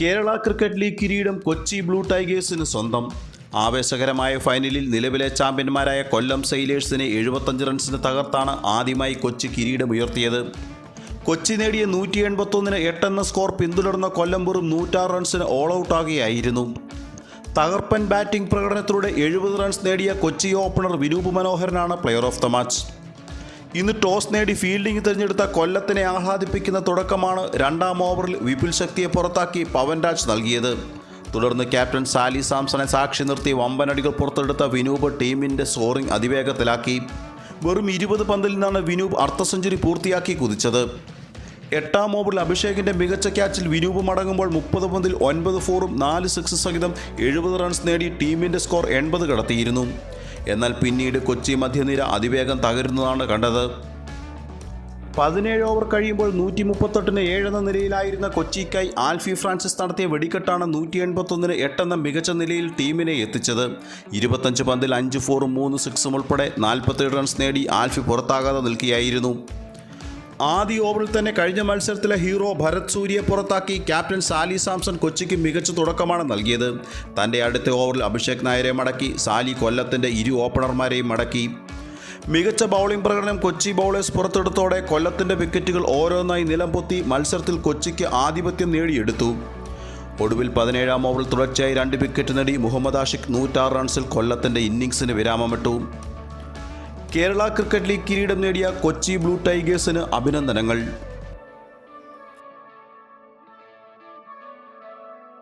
Kerala cricket league കിരീടം Kochi blue ടൈഗേഴ്സിന് സ്വന്തം. ആവേശകരമായ ഫൈനലിൽ നിലവിലെ ചാമ്പ്യന്മാരായ കൊല്ലം സെയിലേഴ്സിനെ എഴുപത്തഞ്ച് റൺസിന് തകർത്താണ് ആദ്യമായി കൊച്ചി കിരീടം ഉയർത്തിയത്. കൊച്ചി നേടിയ നൂറ്റി എൺപത്തൊന്നിന് എട്ടെന്ന സ്കോർ പിന്തുടർന്ന കൊല്ലം വെറും നൂറ്റാറ് റൺസിന് ഓൾ ഔട്ട് ഔട്ടാകുകയായിരുന്നു തകർപ്പൻ ബാറ്റിംഗ് പ്രകടനത്തിലൂടെ എഴുപത് റൺസ് നേടിയ കൊച്ചി ഓപ്പണർ വിനൂപ് മനോഹരനാണ് പ്ലെയർ ഓഫ് ദ മാച്ച് ഇന്ന് ടോസ് നേടി ഫീൽഡിംഗ് തിരഞ്ഞെടുത്ത കൊല്ലത്തിനെ ആഹ്ലാദിപ്പിക്കുന്ന തുടക്കമാണ് രണ്ടാം ഓവറിൽ വിപുൽ ശക്തിയെ പുറത്താക്കി പവൻരാജ് നൽകിയത്. തുടർന്ന് ക്യാപ്റ്റൻ സാലി സാംസണെ സാക്ഷി നിർത്തി വമ്പനടികൾ പുറത്തെടുത്ത വിനൂപ് ടീമിന്റെ സ്കോറിംഗ് അതിവേഗത്തിലാക്കി. വെറും ഇരുപത് പന്തിൽ നിന്നാണ് വിനൂപ് അർദ്ധ സെഞ്ചുറി പൂർത്തിയാക്കി കുതിച്ചത്. എട്ടാം ഓവറിൽ അഭിഷേകിന്റെ മികച്ച ക്യാച്ചിൽ വിനൂപ് മടങ്ങുമ്പോൾ മുപ്പത് പന്തിൽ ഒൻപത് ഫോറും നാല് സിക്സ് സഹിതം എഴുപത് റൺസ് നേടി ടീമിന്റെ സ്കോർ എൺപത് കടത്തിയിരുന്നു. എന്നാൽ പിന്നീട് കൊച്ചി മധ്യനിര അതിവേഗം തകരുന്നതാണ് കണ്ടത്. പതിനേഴ് ഓവർ കഴിയുമ്പോൾ നൂറ്റി മുപ്പത്തെട്ടിന് ഏഴെന്ന നിലയിലായിരുന്ന കൊച്ചിക്കായി ആൽഫി ഫ്രാൻസിസ് നടത്തിയ വെടിക്കെട്ടാണ് നൂറ്റി എൺപത്തൊന്നിന് എട്ടെന്ന മികച്ച നിലയിൽ ടീമിനെ എത്തിച്ചത്. ഇരുപത്തഞ്ച് പന്തിൽ അഞ്ച് ഫോറും മൂന്ന് സിക്സും ഉൾപ്പെടെ നാൽപ്പത്തേഴ് റൺസ് നേടി ആൽഫി പുറത്താകാതെ നിൽക്കുകയായിരുന്നു. ആദ്യ ഓവറിൽ തന്നെ കഴിഞ്ഞ മത്സരത്തിലെ ഹീറോ ഭരത് സൂര്യയെ പുറത്താക്കി ക്യാപ്റ്റൻ സാലി സാംസൺ കൊച്ചിക്ക് മികച്ച തുടക്കമാണ് നൽകിയത്. തന്റെ അടുത്ത ഓവറിൽ അഭിഷേക് നായരെ മടക്കി സാലി കൊല്ലത്തിന്റെ ഇരു ഓപ്പണർമാരെയും മടക്കി. മികച്ച ബൗളിംഗ് പ്രകടനം കൊച്ചി ബൗളേഴ്സ് പുറത്തെടുത്തോടെ കൊല്ലത്തിന്റെ വിക്കറ്റുകൾ ഓരോന്നായി നിലം പൊത്തി മത്സരത്തിൽ കൊച്ചിക്ക് ആധിപത്യം നേടിയെടുത്തു. ഒടുവിൽ പതിനേഴാം ഓവറിൽ തുടർച്ചയായി രണ്ട് വിക്കറ്റ് നേടി മുഹമ്മദ് ആഷിഖ് നൂറ്റാറ് റൺസിൽ കൊല്ലത്തിന്റെ ഇന്നിംഗ്സിന് വിരാമമിട്ടു. കേരള ക്രിക്കറ്റ് ലീഗ് കിരീടം നേടിയ കൊച്ചി ബ്ലൂ ടൈഗേഴ്സിന് അഭിനന്ദനങ്ങൾ.